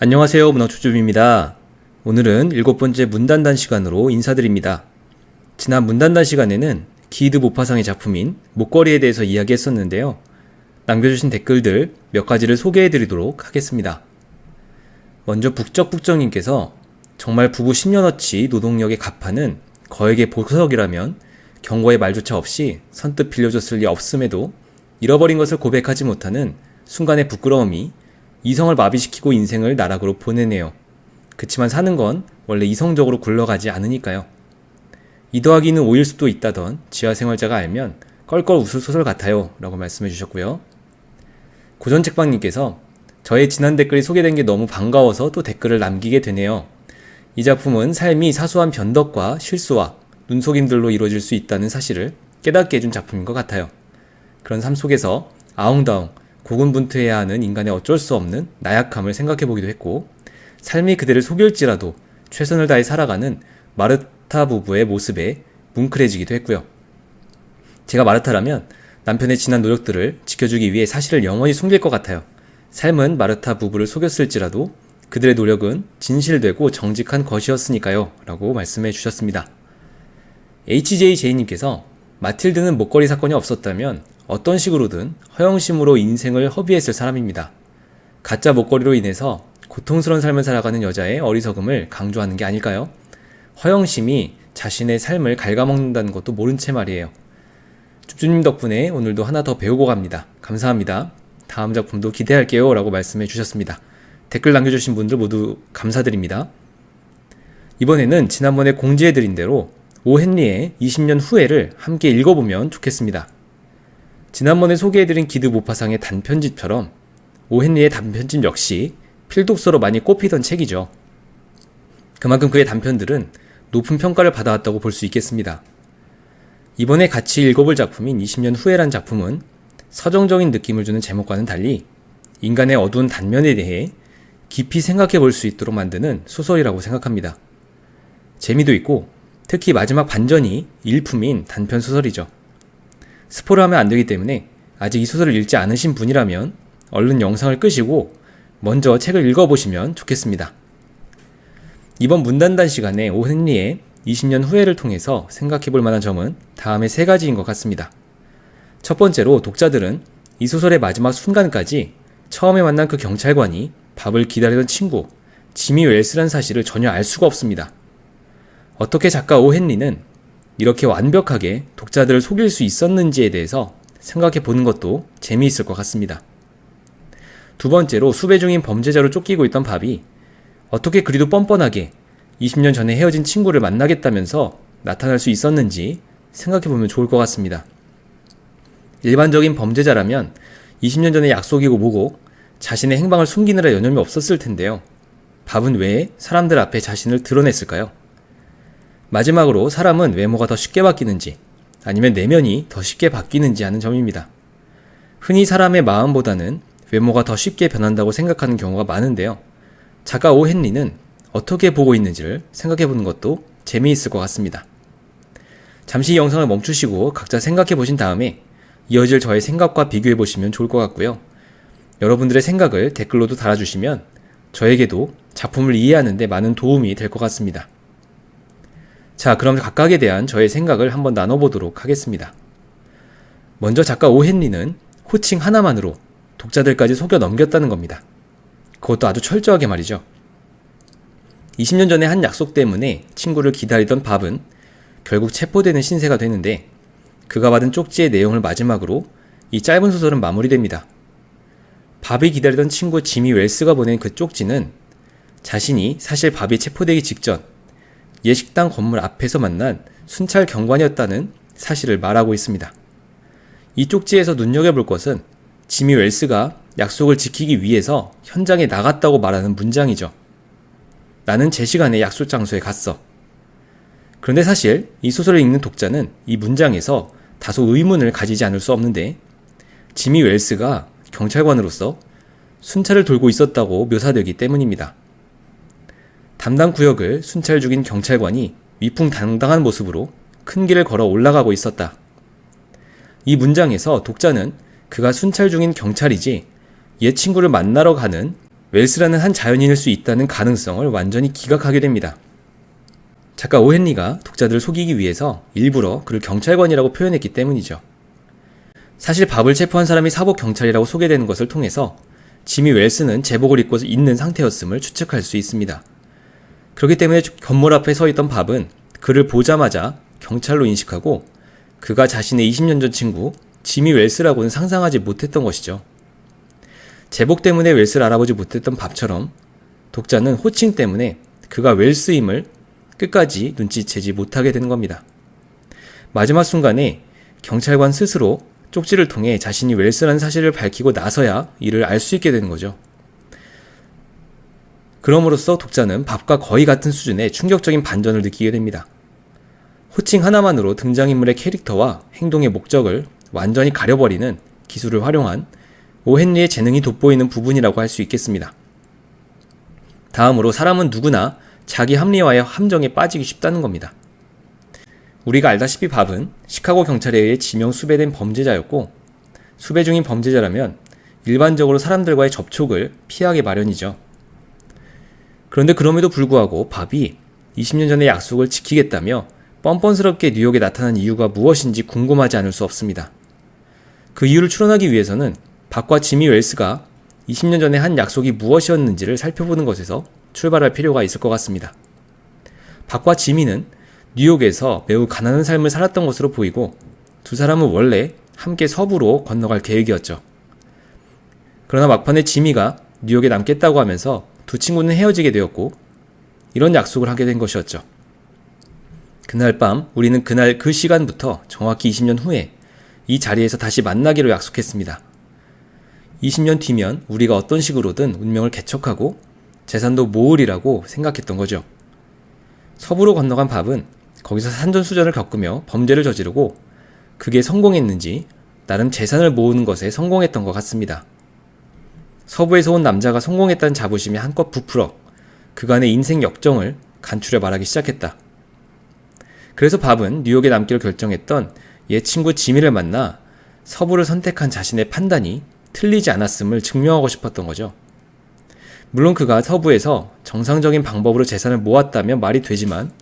안녕하세요. 문어초줍입니다. 오늘은 일곱 번째 문단단 시간으로 인사드립니다. 지난 문단단 시간에는 기드 모파상의 작품인 목걸이에 대해서 이야기했었는데요. 남겨주신 댓글들 몇 가지를 소개해 드리도록 하겠습니다. 먼저 북적북적님께서 정말 부부 10년어치 노동력에 갚하는 거액의 보석이라면 경고의 말조차 없이 선뜻 빌려줬을 리 없음에도 잃어버린 것을 고백하지 못하는 순간의 부끄러움이 이성을 마비시키고 인생을 나락으로 보내네요. 그치만 사는 건 원래 이성적으로 굴러가지 않으니까요. 이 더하기 는 5일 수도 있다던 지하생활자가 알면 껄껄 웃을 소설 같아요. 라고 말씀해 주셨고요. 고전책방님께서 저의 지난 댓글이 소개된 게 너무 반가워서 또 댓글을 남기게 되네요. 이 작품은 삶이 사소한 변덕과 실수와 눈속임들로 이루어질 수 있다는 사실을 깨닫게 해준 작품인 것 같아요. 그런 삶 속에서 아웅다웅 고군분투해야 하는 인간의 어쩔 수 없는 나약함을 생각해 보기도 했고 삶이 그대를 속일지라도 최선을 다해 살아가는 마르타 부부의 모습에 뭉클해지기도 했고요. 제가 마르타라면 남편의 지난 노력들을 지켜주기 위해 사실을 영원히 숨길 것 같아요. 삶은 마르타 부부를 속였을지라도 그들의 노력은 진실되고 정직한 것이었으니까요. 라고 말씀해 주셨습니다. HJJ님께서 마틸드는 목걸이 사건이 없었다면 어떤 식으로든 허영심으로 인생을 허비했을 사람입니다. 가짜 목걸이로 인해서 고통스러운 삶을 살아가는 여자의 어리석음을 강조하는 게 아닐까요? 허영심이 자신의 삶을 갉아먹는다는 것도 모른 채 말이에요. 쭈쭈님 덕분에 오늘도 하나 더 배우고 갑니다. 감사합니다. 다음 작품도 기대할게요. 라고 말씀해 주셨습니다. 댓글 남겨주신 분들 모두 감사드립니다. 이번에는 지난번에 공지해드린 대로 오 헨리의 20년 후회를 함께 읽어보면 좋겠습니다. 지난번에 소개해드린 기드 모파상의 단편집처럼 오 헨리의 단편집 역시 필독서로 많이 꼽히던 책이죠. 그만큼 그의 단편들은 높은 평가를 받아왔다고 볼 수 있겠습니다. 이번에 같이 읽어볼 작품인 20년 후회란 작품은 서정적인 느낌을 주는 제목과는 달리 인간의 어두운 단면에 대해 깊이 생각해 볼 수 있도록 만드는 소설이라고 생각합니다. 재미도 있고 특히 마지막 반전이 일품인 단편 소설이죠. 스포를 하면 안 되기 때문에 아직 이 소설을 읽지 않으신 분이라면 얼른 영상을 끄시고 먼저 책을 읽어보시면 좋겠습니다. 이번 문단단 시간에 오헨리의 20년 후회를 통해서 생각해 볼 만한 점은 다음에 세 가지인 것 같습니다. 첫 번째로 독자들은 이 소설의 마지막 순간까지 처음에 만난 그 경찰관이 밥을 기다리던 친구, 지미 웰스란 사실을 전혀 알 수가 없습니다. 어떻게 작가 오헨리는 이렇게 완벽하게 독자들을 속일 수 있었는지에 대해서 생각해 보는 것도 재미있을 것 같습니다. 두 번째로 수배 중인 범죄자로 쫓기고 있던 밥이 어떻게 그리도 뻔뻔하게 20년 전에 헤어진 친구를 만나겠다면서 나타날 수 있었는지 생각해 보면 좋을 것 같습니다. 일반적인 범죄자라면 20년 전에 약속이고 뭐고 자신의 행방을 숨기느라 여념이 없었을 텐데요. 밥은 왜 사람들 앞에 자신을 드러냈을까요? 마지막으로 사람은 외모가 더 쉽게 바뀌는지 아니면 내면이 더 쉽게 바뀌는지 하는 점입니다. 흔히 사람의 마음보다는 외모가 더 쉽게 변한다고 생각하는 경우가 많은데요. 작가 오 헨리는 어떻게 보고 있는지를 생각해 보는 것도 재미있을 것 같습니다. 잠시 영상을 멈추시고 각자 생각해 보신 다음에 이어질 저의 생각과 비교해 보시면 좋을 것 같고요. 여러분들의 생각을 댓글로도 달아주시면 저에게도 작품을 이해하는데 많은 도움이 될 것 같습니다. 자, 그럼 각각에 대한 저의 생각을 한번 나눠보도록 하겠습니다. 먼저 작가 오헨리는 호칭 하나만으로 독자들까지 속여 넘겼다는 겁니다. 그것도 아주 철저하게 말이죠. 20년 전에 한 약속 때문에 친구를 기다리던 밥은 결국 체포되는 신세가 되는데 그가 받은 쪽지의 내용을 마지막으로 이 짧은 소설은 마무리됩니다. 밥이 기다리던 친구 지미 웰스가 보낸 그 쪽지는 자신이 사실 밥이 체포되기 직전 예식당 건물 앞에서 만난 순찰 경관이었다는 사실을 말하고 있습니다. 이 쪽지에서 눈여겨볼 것은 지미 웰스가 약속을 지키기 위해서 현장에 나갔다고 말하는 문장이죠. 나는 제 시간에 약속 장소에 갔어. 그런데 사실 이 소설을 읽는 독자는 이 문장에서 다소 의문을 가지지 않을 수 없는데 지미 웰스가 경찰관으로서 순찰을 돌고 있었다고 묘사되기 때문입니다. 담당 구역을 순찰 중인 경찰관이 위풍당당한 모습으로 큰 길을 걸어 올라가고 있었다. 이 문장에서 독자는 그가 순찰 중인 경찰이지 옛 친구를 만나러 가는 웰스라는 한 자연인일 수 있다는 가능성을 완전히 기각하게 됩니다. 작가 오헨리가 독자들을 속이기 위해서 일부러 그를 경찰관이라고 표현했기 때문이죠. 사실 밥을 체포한 사람이 사복 경찰이라고 소개되는 것을 통해서 지미 웰스는 제복을 입고 있는 상태였음을 추측할 수 있습니다. 그렇기 때문에 건물 앞에 서 있던 밥은 그를 보자마자 경찰로 인식하고 그가 자신의 20년 전 친구 지미 웰스라고는 상상하지 못했던 것이죠. 제복 때문에 웰스를 알아보지 못했던 밥처럼 독자는 호칭 때문에 그가 웰스임을 끝까지 눈치채지 못하게 되는 겁니다. 마지막 순간에 경찰관 스스로 쪽지를 통해 자신이 웰스라는 사실을 밝히고 나서야 이를 알 수 있게 되는 거죠. 그럼으로써 독자는 밥과 거의 같은 수준의 충격적인 반전을 느끼게 됩니다. 호칭 하나만으로 등장인물의 캐릭터와 행동의 목적을 완전히 가려버리는 기술을 활용한 오헨리의 재능이 돋보이는 부분이라고 할 수 있겠습니다. 다음으로 사람은 누구나 자기 합리화의 함정에 빠지기 쉽다는 겁니다. 우리가 알다시피 밥은 시카고 경찰에 의해 지명 수배된 범죄자였고 수배 중인 범죄자라면 일반적으로 사람들과의 접촉을 피하기 마련이죠. 그런데 그럼에도 불구하고 밥이 20년 전의 약속을 지키겠다며 뻔뻔스럽게 뉴욕에 나타난 이유가 무엇인지 궁금하지 않을 수 없습니다. 그 이유를 추론하기 위해서는 박과 지미 웰스가 20년 전에 한 약속이 무엇이었는지를 살펴보는 것에서 출발할 필요가 있을 것 같습니다. 박과 지미는 뉴욕에서 매우 가난한 삶을 살았던 것으로 보이고 두 사람은 원래 함께 서부로 건너갈 계획이었죠. 그러나 막판에 지미가 뉴욕에 남겠다고 하면서 두 친구는 헤어지게 되었고 이런 약속을 하게 된 것이었죠. 그날 밤 우리는 그날 그 시간부터 정확히 20년 후에 이 자리에서 다시 만나기로 약속했습니다. 20년 뒤면 우리가 어떤 식으로든 운명을 개척하고 재산도 모으리라고 생각했던 거죠. 서부로 건너간 밥은 거기서 산전수전을 겪으며 범죄를 저지르고 그게 성공했는지 나름 재산을 모으는 것에 성공했던 것 같습니다. 서부에서 온 남자가 성공했다는 자부심이 한껏 부풀어 그간의 인생 역정을 간추려 말하기 시작했다. 그래서 밥은 뉴욕에 남기로 결정했던 옛 친구 지미를 만나 서부를 선택한 자신의 판단이 틀리지 않았음을 증명하고 싶었던 거죠. 물론 그가 서부에서 정상적인 방법으로 재산을 모았다면 말이 되지만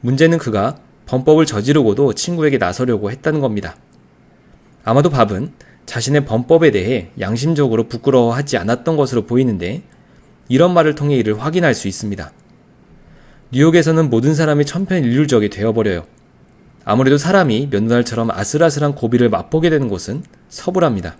문제는 그가 범법을 저지르고도 친구에게 나서려고 했다는 겁니다. 아마도 밥은 자신의 범법에 대해 양심적으로 부끄러워하지 않았던 것으로 보이는데 이런 말을 통해 이를 확인할 수 있습니다. 뉴욕에서는 모든 사람이 천편일률적이 되어버려요. 아무래도 사람이 면도날처럼 아슬아슬한 고비를 맛보게 되는 곳은 서부랍니다.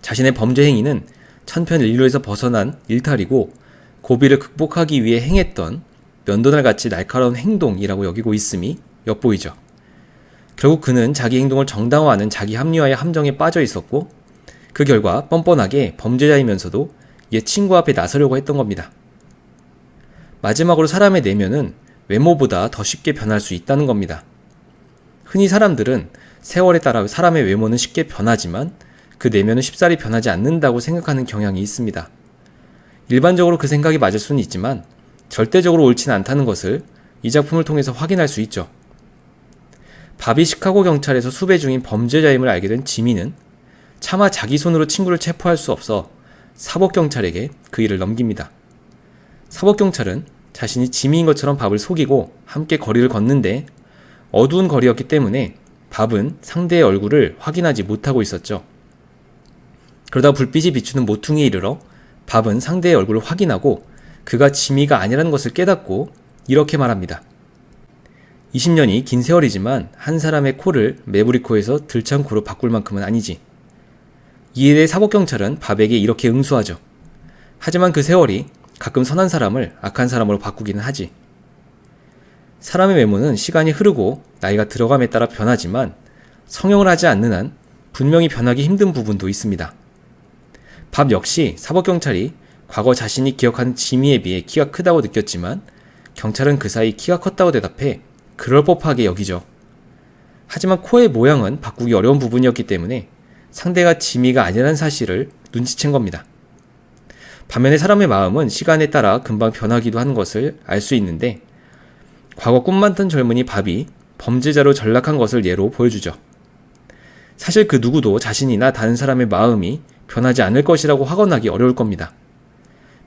자신의 범죄 행위는 천편일률에서 벗어난 일탈이고 고비를 극복하기 위해 행했던 면도날 같이 날카로운 행동이라고 여기고 있음이 엿보이죠. 결국 그는 자기 행동을 정당화하는 자기 합리화의 함정에 빠져 있었고 그 결과 뻔뻔하게 범죄자이면서도 옛 친구 앞에 나서려고 했던 겁니다. 마지막으로 사람의 내면은 외모보다 더 쉽게 변할 수 있다는 겁니다. 흔히 사람들은 세월에 따라 사람의 외모는 쉽게 변하지만 그 내면은 쉽사리 변하지 않는다고 생각하는 경향이 있습니다. 일반적으로 그 생각이 맞을 수는 있지만 절대적으로 옳지는 않다는 것을 이 작품을 통해서 확인할 수 있죠. 바비 시카고 경찰에서 수배 중인 범죄자임을 알게 된 지미는 차마 자기 손으로 친구를 체포할 수 없어 사법경찰에게 그 일을 넘깁니다. 사법경찰은 자신이 지미인 것처럼 밥을 속이고 함께 거리를 걷는데 어두운 거리였기 때문에 밥은 상대의 얼굴을 확인하지 못하고 있었죠. 그러다 불빛이 비추는 모퉁이에 이르러 밥은 상대의 얼굴을 확인하고 그가 지미가 아니라는 것을 깨닫고 이렇게 말합니다. 20년이 긴 세월이지만 한 사람의 코를 메브리코에서 들창코로 바꿀 만큼은 아니지. 이에 대해 사법경찰은 밥에게 이렇게 응수하죠. 하지만 그 세월이 가끔 선한 사람을 악한 사람으로 바꾸기는 하지. 사람의 외모는 시간이 흐르고 나이가 들어감에 따라 변하지만 성형을 하지 않는 한 분명히 변하기 힘든 부분도 있습니다. 밥 역시 사법경찰이 과거 자신이 기억하는 지미에 비해 키가 크다고 느꼈지만 경찰은 그 사이 키가 컸다고 대답해 그럴 법하게 여기죠. 하지만 코의 모양은 바꾸기 어려운 부분이었기 때문에 상대가 지미가 아니라는 사실을 눈치챈 겁니다. 반면에 사람의 마음은 시간에 따라 금방 변하기도 하는 것을 알 수 있는데 과거 꿈 많던 젊은이 밥이 범죄자로 전락한 것을 예로 보여주죠. 사실 그 누구도 자신이나 다른 사람의 마음이 변하지 않을 것이라고 확언하기 어려울 겁니다.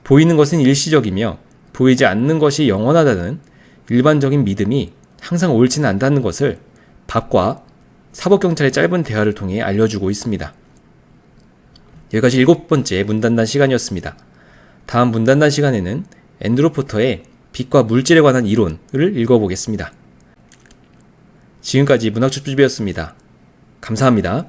보이는 것은 일시적이며 보이지 않는 것이 영원하다는 일반적인 믿음이 항상 옳지는 않다는 것을 밥과 사법경찰의 짧은 대화를 통해 알려주고 있습니다. 여기까지 일곱 번째 문단단 시간이었습니다. 다음 문단단 시간에는 앤드루 포터의 빛과 물질에 관한 이론을 읽어보겠습니다. 지금까지 문학축주비였습니다. 감사합니다.